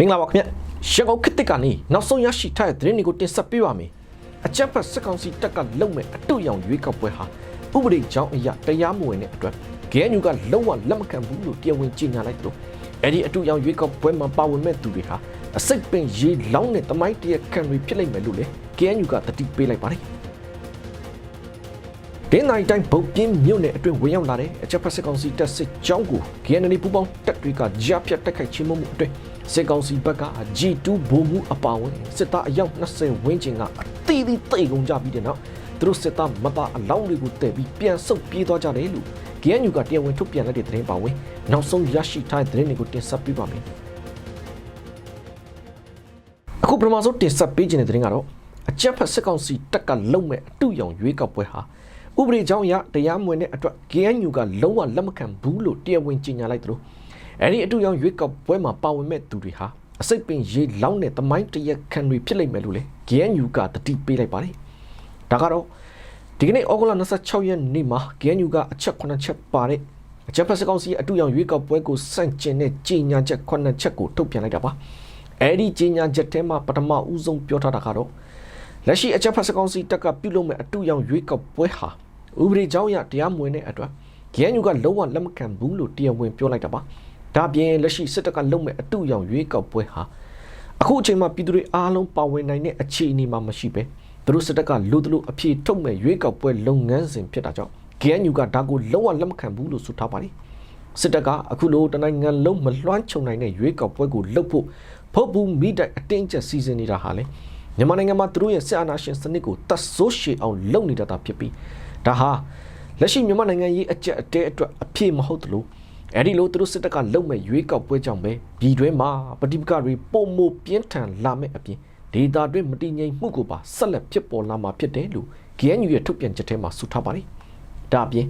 မင်္ဂလာပါခင်ဗျရန်ကုန်ခေတ်သစ်ကနေနောက်ဆုံးရရှိထားတဲ့သတင်းတွေကိုတင်ဆက်ပေးပါမယ်အကြက်ဖက်စစ်ကောင်စီတပ်ကလုံမဲ့အတုရောင်ရွေးကောက်ပွဲဟာဥပဒေကြောင်းအရတရားမဝင်တဲ့အတွက်ဂဲညူကလုံးဝလက်မခံဘူးလို့တရားဝင်ကြေညာလိုက်တော့အဲ့ဒီအတုရောင်ရွေးကောက်ပွဲမှာပါဝင်မဲ့သူတွေဟာအစိတ်ပင်ရေးလောင်းတဲ့တမိုင်းတရခံတွေဖြစ်လိမ့်မယ်လို့လေဂဲညူကတတိပေးလိုက်ပါတယ်ဒင်းနိုင်တိုင်းဗုတ်ပြင်းမြို့နယ်အတွင်းဝင်ရောက်လာတဲ့အချက်ဖက်စစ်ကောင်စီတပ်စစ်ကြောင်းကို KNL ပူပေါင်းတပ်တွေကကြားဖြတ်တက်ခိုက်ချင်းမှုအတွင်း စစ်ကောင်စီဘက်က G2 ဘုံမှုအပါဝင်စစ်သားအယောက်20ဝန်းကျင်ကအသီးသီးတိတ်ကုန်ကြပြီးတဲ့နောက်သူတို့စစ်သားမသားအလောင်းတွေကိုတည်ပြီးပြန်ဆုတ်ပြေးသွားကြတယ်လို့ KNU ကတရားဝင်ထုတ်ပြန်လိုက်တဲ့သတင်းပါဝင်နောက်ဆုံးရရှိထားတဲ့သတင်းတွေကိုတင်ဆက်ပေးပါမယ်အခုပထမဆုံးတင်ဆက်ပေးခြင်းတဲ့သတင်းကတော့အကြက်ဖက်စစ်ကောင်စီတပ်ကလုံမဲ့အတူရောင်ရွေးကောက်ပွဲဟာဥပဒေကြောင်းအရတရားမဝင်တဲ့အတွက် KNU ကလုံးဝလက်မခံဘူးလို့တရားဝင်ကြေညာလိုက်သလို အဲ့ဒီအတူရောင်ရွေးကောက်ပွဲမှာပါဝင်မဲ့သူတွေဟာအစိတ်ပင်ရေးလောင်းတဲ့တမိုင်းတရက်ခံတွေဖြစ်လိမ့်မယ်လို့လေ KNU ကတတိပေးလိုက်ပါတယ်ဒါကတော့ဒီကနေ့ဩဂုတ်လ26ရက်နေ့မှာ KNU ကအချက်9ချက်ပါတဲ့အချက်ဖက်စကောင်စီအတူရောင်ရွေးကောက်ပွဲကိုစန့်ကျင်တဲ့ကြေညာချက်9ချက်ကိုထုတ်ပြန်လိုက်တာပါအဲ့ဒီကြေညာချက်ထဲမှာပထမဦးဆုံးပြောထားတာကတော့လက်ရှိအချက်ဖက်စကောင်စီတက်ကပြုလုပ်မဲ့အတူရောင်ရွေးကောက်ပွဲဟာဥပဒေကြောင်းအရတရားမဝင်တဲ့အတွက် KNU ကလုံးဝလက်မခံဘူးလို့တရားဝင်ပြောလိုက်တာပါ ဒါပြင်လက်ရှိစစ်တပ်ကလုပ်မဲ့အတူရောင်ရွေးကောက်ပွဲဟာအခုအချိန်မှာပြည်သူတွေအားလုံးပါဝင်နိုင်တဲ့အခြေအနေမှာမရှိပဲသူတို့စစ်တပ်ကလူတလူအပြေထုတ်မဲ့ရွေးကောက်ပွဲလုပ်ငန်းစဉ်ဖြစ်တာကြောင့် KNU ကဒါကိုလုံးဝလက်မခံဘူးလို့ဆိုထားပါတယ်စစ်တပ်ကအခုလိုတနိုင်ငံလုံးမလွှမ်းခြုံနိုင်တဲ့ရွေးကောက်ပွဲကိုလုပ်ဖို့ဖုတ်ဘူးမိတိုက်အတင်းကျပ်စီစဉ်နေတာဟာလေမြန်မာနိုင်ငံမှာသူတို့ရဲ့စစ်အာဏာရှင်စနစ်ကိုတတ်ဆိုးရှည်အောင်လုပ်နေတာတာဖြစ်ပြီးဒါဟာလက်ရှိမြန်မာနိုင်ငံရေးအကြက်အတဲအတွက်အပြည့်မဟုတ်သလို အဲ့ဒီလိုသူတို့စစ်တပ်ကလုံမဲ့ရွေးကောက်ပွဲကြောင့်ပဲပြည်တွင်းမှာပဋိပက္ခတွေပုံမပြင်းထန်လာမဲ့အပြင်ဒေတာတွင်းမတည်ငြိမ်မှုကိုပါဆက်လက်ဖြစ်ပေါ်လာမှာဖြစ်တယ်လို့ GNU ရဲ့ထုတ်ပြန်ချက်ထဲမှာဆိုထားပါတယ်။ဒါအပြင်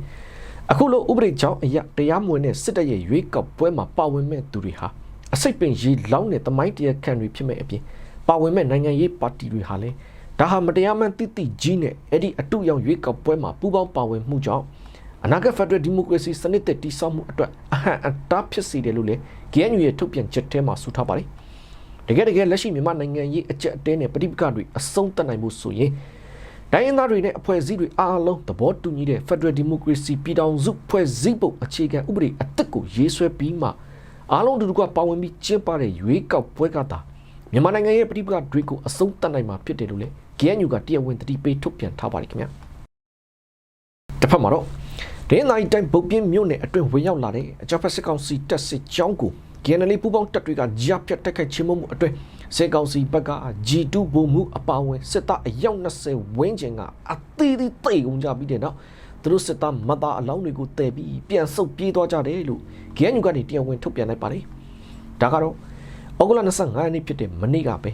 အခုလိုဥပဒေကြောင့်အရာတရားမဝင်တဲ့စစ်တပ်ရဲ့ရွေးကောက်ပွဲမှာပါဝင်မဲ့သူတွေဟာအစိတ်ပင်ရေးလောင်းတဲ့တမိုင်းတရခံတွေဖြစ်မဲ့အပြင်ပါဝင်မဲ့နိုင်ငံရေးပါတီတွေဟာလည်းဒါဟာမတရားမှန်တိတိကြီးနဲ့အဲ့ဒီအတုရောင်ရွေးကောက်ပွဲမှာပူးပေါင်းပါဝင်မှုကြောင့် အနာဂတ်ဖက်ဒရယ်ဒီမိုကရေစီစနစ်တည်တည်ဆောက်မှုအတွက်အဟံအတားဖြစ်စေတယ်လို့လည်း GNU ရဲ့ထုတ်ပြန်ချက်ထဲမှာဆိုထားပါတယ်။တကယ်တကယ်လက်ရှိမြန်မာနိုင်ငံရေးအကြက်အတဲနဲ့ပဋိပက္ခတွေအဆုံးသတ်နိုင်မှုဆိုရင်တိုင်းရင်းသားတွေနဲ့အဖွဲ့အစည်းတွေအားလုံးသဘောတူညီတဲ့ Federal Democracy ပြည်ထောင်စုဖွဲ့စည်းပုံအခြေခံဥပဒေအသစ်ကိုရေးဆွဲပြီးမှအားလုံးတူတူကပါဝင်ပြီးကျင်းပတဲ့ရွေးကောက်ပွဲကသာမြန်မာနိုင်ငံရဲ့ပဋိပက္ခတွေကိုအဆုံးသတ်နိုင်မှာဖြစ်တယ်လို့လည်း GNU ကတရားဝင်တတိပေးထုတ်ပြန်ထားပါတယ်ခင်ဗျာတစ်ဖက်မှာတော့ ဒင်းနိုင်တိုင်းဗုတ်ပြင်းမြို့နယ်အတွင်းဝင်ရောက်လာတဲ့အကြမ်းဖက်စစ်ကောင်စီတပ်စစ်ကြောင်းကို GNL ပူပေါင်းတပ်တွေကကြားဖြတ်တက်ခိုက်ချင်းမှုအတွင်းစစ်ကောင်စီဘက်က G2 ဘုံမှုအပါအဝင်စစ်သားအယောက်20ဝန်းကျင်ကအသီးသီးတိတ်ကုန်ကြပြီးတဲ့နောက်သူတို့စစ်သားမသားအလောင်းတွေကိုတည်ပြီးပြန်ဆုတ်ပြေးသွားကြတယ်လို့ GNU ကနေတရားဝင်ထုတ်ပြန်လိုက်ပါတယ်ဒါကတော့ဩဂုတ်လ25ရက်နေ့ဖြစ်တဲ့မနေ့ကပဲ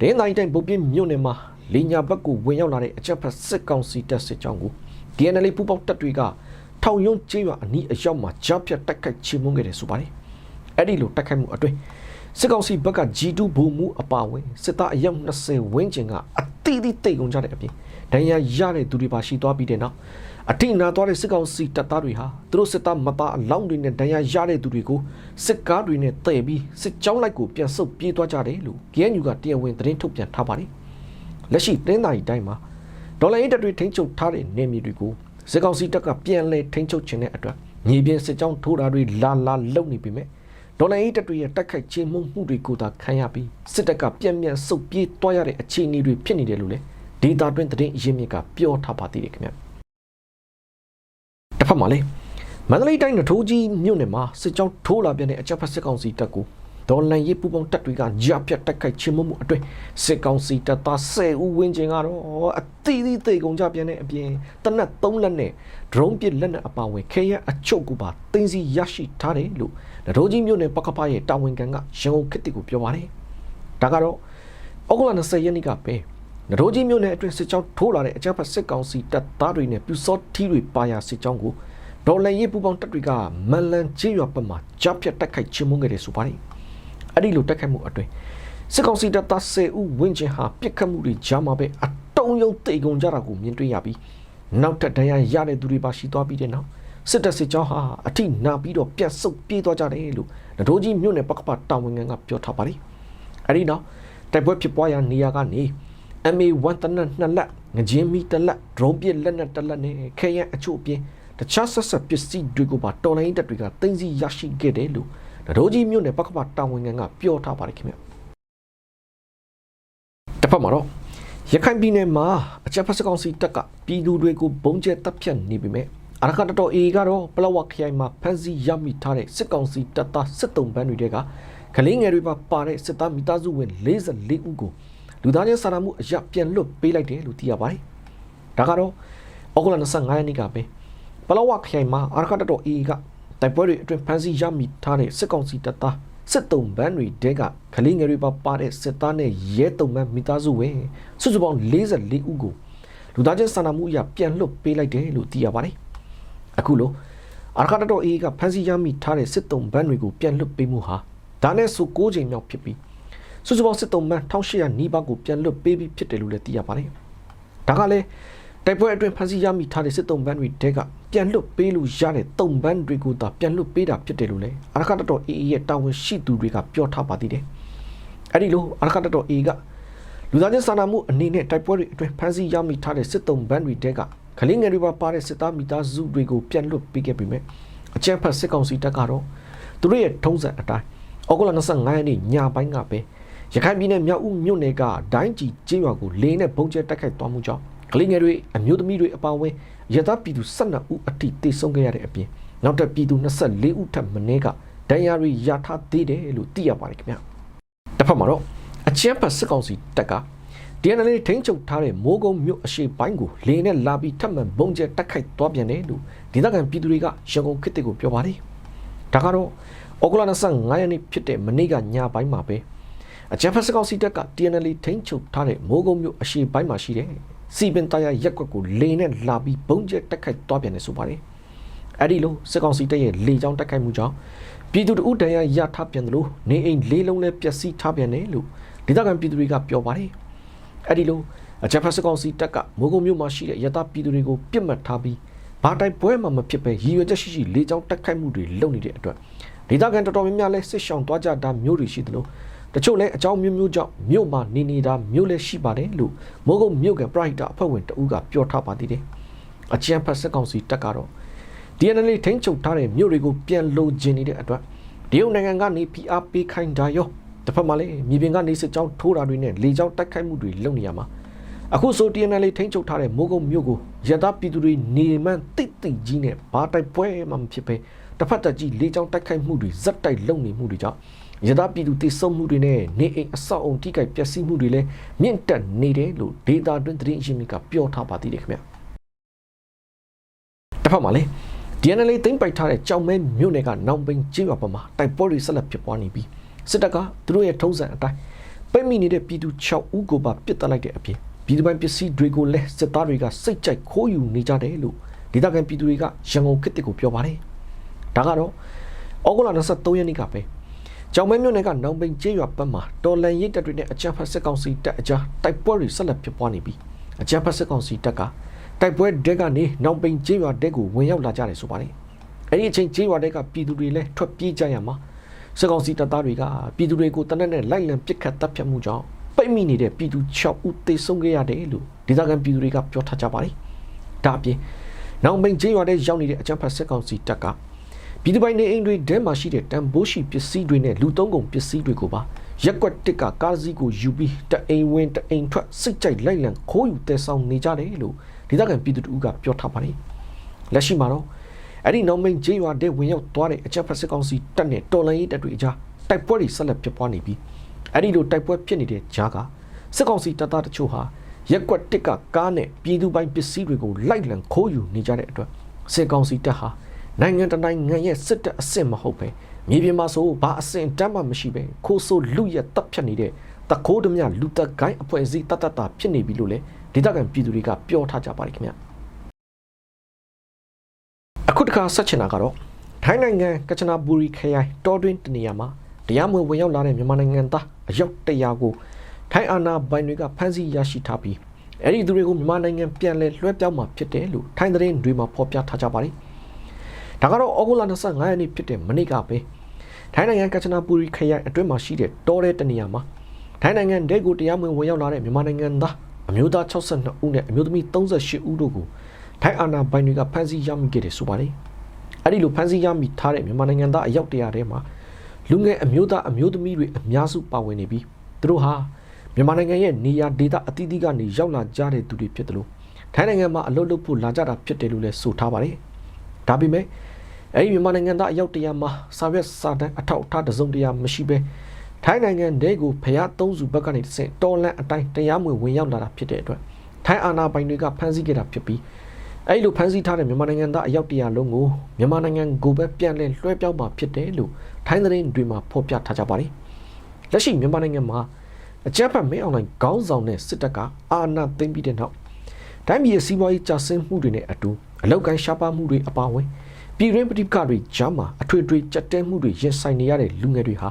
ဒင်းနိုင်တိုင်းဗုတ်ပြင်းမြို့နယ်မှာလင်ညာဘက်ကိုဝင်ရောက်လာတဲ့အကြမ်းဖက်စစ်ကောင်စီတပ်စစ်ကြောင်းကို DNL ပူပေါင်းတပ်တွေက ထောင်ယုံကျေးရွာအနီးအရောက်မှာကြားဖြတ်တိုက်ခိုက်ချေမှုန်းခဲ့တယ်ဆိုပါတယ်။အဲ့ဒီလိုတိုက်ခိုက်မှုအတွင်းစစ်ကောင်စီဘက်က G2 ဘုံမှုအပါအဝင်စစ်သားအယောက်20ဝန်းကျင်ကအတိအသီးတိတ်ကုန်ကြတဲ့အပြင်ဒဏ်ရာရတဲ့သူတွေပါရှိသွားပြီးတဲ့နောက်အထိနာသွားတဲ့စစ်ကောင်စီတပ်သားတွေဟာသူတို့စစ်သားမသားအလောင်းတွေနဲ့ဒဏ်ရာရတဲ့သူတွေကိုစစ်ကားတွေနဲ့တည်ပြီးစစ်ကြောင်းလိုက်ကိုပြန်ဆုတ်ပြေးသွားကြတယ်လို့ KNU ကတရားဝင်သတင်းထုတ်ပြန်ထားပါတယ်။လက်ရှိတင်းသားရီတိုင်းမှာဒေါ်လာအင်တက်တွေထိန်းချုပ်ထားတဲ့နေမြေတွေကို စစ်ကောင်စီတပ်ကပြန်လဲထိန်းချုပ်ခြင်းတဲ့အတွက်မြေပြင်စစ်ကြောင်းထိုးတာတွေလာလာလုံနေပြီမဲ့ဒေါ်လာအင်တက်တွေရဲ့တိုက်ခိုက်ခြင်းမှုမှုတွေကိုသာခံရပြီးစစ်တပ်ကပြန်ပြန်ဆုတ်ပြေးသွားရတဲ့အခြေအနေတွေဖြစ်နေတယ်လို့လေဒေတာတွင်သတင်းအရင်းမြစ်ကပြောထားပါသေးတယ်ခင်ဗျတစ်ဖက်မှာလေမန္တလေးတိုင်းနထိုးကြီးမြို့နယ်မှာစစ်ကြောင်းထိုးလာပြန်တဲ့အကြမ်းဖက်စစ်ကောင်စီတပ်ကို ဒေါ်လန်ရေးပူပေါင်းတပ်တွေကကြားပြတ်တိုက်ခိုက်ခြင်းမှုအတွင်းစစ်ကောင်စီတပ်သား10ဦးဝန်းကျင်ကတော့အသီးသီးသိကုန်ကြပြန်တဲ့အပြင်တနက်3လက်နဲ့ drone ပစ်လက်နက်အပါဝင်ခဲရအချုပ်ကူပါတင်းစီရရှိထားတယ်လို့နထိုးကြီးမြို့နယ်ပကဖရဲ့တာဝန်ခံကရန်ကုန်ခေတ်တီကိုပြောပါတယ်ဒါကတော့ဩဂုတ်လ20ရက်နေ့ကပဲနထိုးကြီးမြို့နယ်အတွင်းစစ်ကြောင်းထိုးလာတဲ့အကြမ်းဖက်စစ်ကောင်စီတပ်သားတွေနဲ့ပြူစောထီးတွေပါရာစစ်ကြောင်းကိုဒေါ်လန်ရေးပူပေါင်းတပ်တွေကမန်လန်ချေရွာဘက်မှာကြားပြတ်တိုက်ခိုက်ခြင်းမှုခဲ့တယ်ဆိုပါတယ် အဲ့ဒီလိုတက်ခတ်မှုအတွင်းစစ်ကောင်စီတပ်သား10ဦးဝင်းကျင်ဟာပြစ်ခတ်မှုတွေကြားမှာပဲအတုံးယုံတိတ်ကုန်ကြတာကိုမြင်တွေ့ရပြီးနောက်ထပ်ဒဏ်ရာရတဲ့သူတွေပါရှိသွားပြီးတဲ့နောက်စစ်တပ်စစ်ကြောင်းဟာအထိနာပြီးတော့ပြတ်ဆုပ်ပြေးသွားကြတယ်လို့နဒိုးကြီးမြို့နယ်ပကပတာဝန်ခံကပြောထားပါတယ်အဲ့ဒီနောက်တိုက်ပွဲဖြစ်ပွားရာနေရာကနေ MA1 တနက်နှစ်လက်ငကြင်းမီတစ်လက်ဒရုန်းပစ်လက်နက်တစ်လက်နဲ့ခဲယံအချို့အပြင်တခြားဆက်ဆက်ပစ္စည်းတွေကိုပါတော်လိုင်းတပ်တွေကတင်စီရရှိခဲ့တယ်လို့ ဒရိုးကြီးမြို့နယ်ပကပတာဝန်ခံကပြောထားပါတယ်ခင်ဗျတစ်ဖက်မှာတော့ရခိုင်ပြည်နယ်မှာအကြမ်းဖက်စကောင်စီတပ်ကပြည်သူတွေကိုဘုံကျဲတပ်ဖြတ်နေပြီမဲ့အရခတတော် A ကတော့ပလောဝခရိုင်မှာဖမ်းဆီးရမိထားတဲ့စစ်ကောင်စီတပ်သားစစ်တုံးပန်းတွေကကလေးငယ်တွေပါပါတဲ့စစ်သားမိသားစုဝင်44ဦးကိုလူသားချင်းစာနာမှုအရာပြန်လွတ်ပေးလိုက်တယ်လို့သိရပါတယ်။ဒါကတော့ဩဂုတ်လ25ရက်နေ့ကပဲပလောဝခရိုင်မှာအရခတတော် A က တိုက်ပွဲတွေအတွင်းဖမ်းဆီးရမိထားတဲ့စစ်ကောင်စီတပ်သားစစ်တုံးပန်းတွေတဲကကလေးငယ်တွေပါပါတဲ့စစ်သားနဲ့ရဲတုံးပန်းမိသားစုဝင်စုစုပေါင်း44ဦးကိုလူသားချင်းစာနာမှုအရာပြန်လွတ်ပေးလိုက်တယ်လို့သိရပါတယ်။အခုလို့အာရခတတော်အေးကဖမ်းဆီးရမိထားတဲ့စစ်တုံးဘန်းတွေကိုပြန်လွတ်ပေးမှုဟာဒါနဲ့ဆို9ချိန်မြောက်ဖြစ်ပြီးစုစုပေါင်းစစ်တုံးဘန်း1800နီးပါးကိုပြန်လွတ်ပေးပြီးဖြစ်တယ်လို့လည်းသိရပါတယ်။ဒါကလည်း တိုက်ပွဲအတွင်းဖမ်းဆီးရမိထားတဲ့စစ်တုံးဘန်းတွေတဲကပြန်လွတ်ပေးလို့ရတဲ့တုံးဘန်းတွေကိုသာပြန်လွတ်ပေးတာဖြစ်တယ်လို့လည်းအာရခတတော်အေးရဲ့တာဝန်ရှိသူတွေကပြောထားပါသေးတယ်။အဲဒီလိုအာရခတတော်အေးကလူသားချင်းစာနာမှုအနေနဲ့တိုက်ပွဲတွေအတွင်းဖမ်းဆီးရမိထားတဲ့စစ်တုံးဘန်းတွေတဲကကလေးငယ်တွေပါပါတဲ့စစ်သားမိသားစုတွေကိုပြန်လွတ်ပေးခဲ့ပြီမဲ့အကြမ်းဖက်စစ်ကောင်စီတပ်ကတော့သူတို့ရဲ့ထုံးစံအတိုင်းဩဂုတ်လ25ရက်နေ့ညပိုင်းကပဲရခိုင်ပြည်နယ်မြောက်ဦးမြို့နယ်ကဒိုင်းကြီးကျေးရွာကိုလေနဲ့ပုံကျဲတိုက်ခိုက်သွားမှုကြောင့် ကလေးငယ်တွေအမျိုးသမီးတွေအပါအဝင်ရသပြည်သူ12ဦးအထိတေဆုံးခဲ့ရတဲ့အပြင်နောက်ထပ်ပြည်သူ24ဦးထပ်မင်းကဒဏ်ရာတွေရထားသေးတယ်လို့သိရပါတယ်ခင်ဗျတစ်ဖက်မှာတော့အချမ်းဖတ်စစ်ကောင်စီတပ်က DNL ထိန်းချုပ်ထားတဲ့မိုးကုံမြို့အရှိပိုင်းကိုလေနဲ့လာပြီးထပ်မံဘုံကျဲတက်ခိုက်သွားပြန်တယ်လို့ဒေသခံပြည်သူတွေကရန်ကုန်ခေတ်တွေကိုပြောပါတယ်။ဒါကတော့ဩဂုတ်လ25ရက်နေ့ဖြစ်တဲ့မနေ့ကညပိုင်းမှာပဲအကြံဖက်စကောက်စီတက်က DNL ထိန်းချုပ်ထားတဲ့မိုးကုံမြို့အရှိပိုင်းမှာရှိတဲ့ စီပင်တရရက်ကွက်ကိုလေနဲ့လာပြီးဘုံကျဲတက်ခိုက်သွားပြန်တယ်ဆိုပါတယ်။အဲဒီလိုစစ်ကောင်စီတပ်ရဲ့လေကြောင်းတက်ခိုက်မှုကြောင့်ပြည်သူတို့တန်ရရထားပြန်တယ်လို့နေအိမ်လေးလုံးလည်းပျက်စီးထားပြန်တယ်လို့ဒေသခံပြည်သူတွေကပြောပါတယ်။အဲ့ဒီလိုအကြမ်းဖက်စကောင်စီတပ်ကမိုးကုံမြို့မှာရှိတဲ့ရတပြည်သူတွေကိုပြစ်မှတ်ထားပြီးဘာတိုက်ပွဲမှမဖြစ်ပဲရည်ရွယ်ချက်ရှိရှိလေကြောင်းတက်ခိုက်မှုတွေလုပ်နေတဲ့အတွက်ဒေသခံတော်တော်များများလဲစစ်ရှောင်သွားကြတာမျိုးတွေရှိသလို တချို့လဲအကြောင်းမျိုးမျိုးကြောင့်မြို့မှာနေနေတာမျိုးလဲရှိပါတယ်လို့မိုးကုံမြို့ကပရိုက်တာအဖွဲ့ဝင်တဦးကပြောထားပါသေးတယ်အကြမ်းဖက်စကောင်စီတပ်ကတော့ DNL ထိန်းချုပ်ထားတဲ့မြို့တွေကိုပြန်လိုချင်နေတဲ့အတွက်တရုတ်နိုင်ငံကနေ PR ပေးခိုင်းတာရောတစ်ဖက်မှာလည်းမြေပြင်ကနေစစ်ကြောင်းထိုးတာတွေနဲ့လေကြောင်းတိုက်ခိုက်မှုတွေလုပ်နေရမှာအခုဆို TNL ထိန်းချုပ်ထားတဲ့မိုးကုတ်မြို့ကိုရတပြည်သူတွေနေမှန်းတိတ်တိတ်ကြီးနဲ့ဘာတိုက်ပွဲမှမဖြစ်ပဲတစ်ဖက်တက်ကြီးလေကြောင်းတိုက်ခိုက်မှုတွေဇက်တိုက်လုပ်နေမှုတွေကြောင့် ရတပြည်သူတိစုံမှုတွေနဲ့နေအိမ်အဆောက်အုံထိခိုက်ပျက်စီးမှုတွေလည်းမြင့်တက်နေတယ်လို့ဒေတာတွင်သတင်းအရှင်မြစ်ကပြောထားပါသေးတယ်ခင်ဗျတစ်ဖက်မှာလည်း DNL သိမ်းပိုက်ထားတဲ့ကြောင်မဲမြို့နယ်ကနောင်ပိန်ကျေးရွာပေါ်မှာတိုက်ပွဲတွေဆက်လက်ဖြစ်ပွားနေပြီးစစ်တပ်ကသူတို့ရဲ့ထုံးစံအတိုင်းပိတ်မိနေတဲ့ပြည်သူ6ဦးကိုပါပစ်တက်လိုက်တဲ့အပြင်ပြည်သူပိုင်ပစ္စည်းတွေကိုလည်းစစ်သားတွေကစိတ်ကြိုက်ခိုးယူနေကြတယ်လို့ဒေသခံပြည်သူတွေကရန်ကုန်ခေတ်ကိုပြောပါတယ်။ဒါကတော့ဩဂုတ်လ23ရက်နေ့ကပဲ ကြောင်မဲမြို့နယ်ကနောင်ပိန်ကျေးရွာဘက်မှာတော်လန်ရိတ်တပ်တွေနဲ့အကြမ်းဖက်စစ်ကောင်စီတပ်အကြားတိုက်ပွဲတွေဆက်လက်ဖြစ်ပွားနေပြီးအကြမ်းဖက်စစ်ကောင်စီတပ်ကတိုက်ပွဲတဲကနေနောင်ပိန်ကျေးရွာတဲကိုဝင်ရောက်လာကြတယ်ဆိုပါတယ်။အဲ့ဒီအချိန်ကျေးရွာတဲကပြည်သူတွေလည်းထွက်ပြေးကြရမှာစစ်ကောင်စီတပ်သားတွေကပြည်သူတွေကိုတနက်နဲ့လိုက်လံပစ်ခတ်တပ်ဖြတ်မှုကြောင့်ပိတ်မိနေတဲ့ပြည်သူ6ဦးသေဆုံးခဲ့ရတယ်လို့ဒေသခံပြည်သူတွေကပြောထားကြပါတယ်။ဒါအပြင်နောင်ပိန်ကျေးရွာထဲရောက်နေတဲ့အကြမ်းဖက်စစ်ကောင်စီတပ်က ပြည်သူပိုင်နေအိမ်တွေထဲမှာရှိတဲ့တန်ဖိုးရှိပစ္စည်းတွေနဲ့လူသုံးကုန်ပစ္စည်းတွေကိုပါရက်ကွက်တစ်ကကားစီးကိုယူပြီးတအိမ်ဝင်တအိမ်ထွက်စိတ်ကြိုက်လိုက်လံခိုးယူတဲဆောင်နေကြတယ်လို့ဒေသခံပြည်သူတို့ကပြောထားပါတယ်။လက်ရှိမှာတော့အဲ့ဒီနောင်မိန်ကျေးရွာတဲ့ဝင်ရောက်သွားတဲ့အချက်ဖက်စစ်ကောင်စီတပ်နဲ့တော်လန်ရေးတပ်တွေအကြားတိုက်ပွဲတွေဆက်လက်ဖြစ်ပွားနေပြီးအဲ့ဒီလိုတိုက်ပွဲဖြစ်နေတဲ့ကြားကစစ်ကောင်စီတပ်သားတချို့ဟာရက်ကွက်တစ်ကကားနဲ့ပြည်သူပိုင်ပစ္စည်းတွေကိုလိုက်လံခိုးယူနေကြတဲ့အတွက်စစ်ကောင်စီတပ်ဟာ နိုင်ငံတနိုင်ငံရဲ့စစ်တပ်အစစ်မဟုတ်ပဲမြေပြင်မှာဆိုဘာအစင်တမ်းမှမရှိပဲခိုးဆိုးလူရက်တပ်ဖြတ်နေတဲ့တခိုးဓမြလူတက်ကိုင်းအဖွဲ့အစည်းတတ်တတ်တာဖြစ်နေပြီလို့လေဒေသခံပြည်သူတွေကပြောထားကြပါတယ်ခင်ဗျာအခုတခါဆက်ချင်တာကတော့ထိုင်းနိုင်ငံကချနာဘူရီခရိုင်တောတွင်းတနေရာမှာတရားမဝင်ဝင်ရောက်လာတဲ့မြန်မာနိုင်ငံသားအယောက်100ကိုထိုင်းအာဏာပိုင်တွေကဖမ်းဆီးရရှိထားပြီးအဲ့ဒီသူတွေကိုမြန်မာနိုင်ငံပြန်လည်လွှဲပြောင်းမှာဖြစ်တယ်လို့ထိုင်းသတင်းတွေမှာဖော်ပြထားကြပါတယ်။ ဒါကတော့ဩဂုတ်လ25ရက်နေ့ဖြစ်တဲ့မနေ့ကပဲထိုင်းနိုင်ငံကချနာပူရီခရိုင်အတွင်းမှာရှိတဲ့တောတဲ့တနေရာမှာထိုင်းနိုင်ငံတဲကိုတရားမဝင်ဝင်ရောက်လာတဲ့မြန်မာနိုင်ငံသားအမျိုးသား62ဦးနဲ့အမျိုးသမီး38ဦးတို့ကိုထိုင်းအာဏာပိုင်တွေကဖမ်းဆီးရမိခဲ့တယ်ဆိုပါတယ်အဲ့ဒီလိုဖမ်းဆီးရမိထားတဲ့မြန်မာနိုင်ငံသားအယောက်တရာထဲမှာလူငယ်အမျိုးသားအမျိုးသမီးတွေအများစုပါဝင်နေပြီးသူတို့ဟာမြန်မာနိုင်ငံရဲ့နေရာဒေသအသီးသီးကနေရောက်လာကြတဲ့သူတွေဖြစ်တယ်လို့ထိုင်းနိုင်ငံမှာအလုပ်လုပ်ဖို့လာကြတာဖြစ်တယ်လို့လည်းဆိုထားပါတယ် ဒါပေမဲ့အဲ့ဒီမြန်မာနိုင်ငံသားအယောက်တရာမှာစာရွက်စာတမ်းအထောက်အထားတစ်စုံတစ်ရာမရှိဘဲထိုင်းနိုင်ငံတဲကိုဖျားသုံးစုဘက်ကနေတစ်ဆင့်တော်လန့်အတိုင်းတရားမဝင်ဝင်ရောက်လာတာဖြစ်တဲ့အတွက်ထိုင်းအာဏာပိုင်တွေကဖမ်းဆီးခဲ့တာဖြစ်ပြီးအဲ့လိုဖမ်းဆီးထားတဲ့မြန်မာနိုင်ငံသားအယောက်တရာလုံးကိုမြန်မာနိုင်ငံကိုပဲပြန်လည်လွှဲပြောင်းမှာဖြစ်တယ်လို့ထိုင်းသတင်းတွေမှာဖော်ပြထားကြပါတယ်။လက်ရှိမြန်မာနိုင်ငံမှာအကြမ်းဖက်မင်းအောင်လှိုင်ခေါင်းဆောင်တဲ့စစ်တပ်ကအာဏာသိမ်းပြီးတဲ့နောက်တိုင်းပြည်ရဲ့စီးပွားရေးကျဆင်းမှုတွေနဲ့အတူ အလောက်ကန်ရှားပါမှုတွေအပါအဝင်ပြည်တွင်းပဋိပက္ခတွေကြားမှာအထွေထွေကြက်တဲမှုတွေရင်ဆိုင်နေရတဲ့လူငယ်တွေဟာ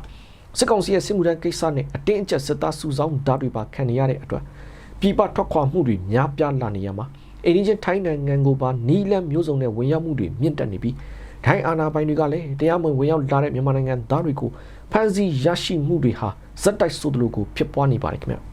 စစ်ကောင်စီရဲ့စစ်မှုထမ်းကိစ္စနဲ့အတင်းအကျပ်စစ်သားစုဆောင်းဓာတ်တွေပါခံနေရတဲ့အတွက်ပြည်ပထွက်ခွာမှုတွေများပြားလာနေရမှာအင်းချင်းထိုင်းနိုင်ငံကိုပါနီးလန်းမျိုးစုံနဲ့ဝင်ရောက်မှုတွေမြင့်တက်နေပြီးထိုင်းအာဏာပိုင်တွေကလည်းတရားမဝင်ဝင်ရောက်လာတဲ့မြန်မာနိုင်ငံသားတွေကိုဖမ်းဆီးရရှိမှုတွေဟာဇက်တိုက်ဆိုသလိုကိုဖြစ်ပွားနေပါတယ်ခင်ဗျ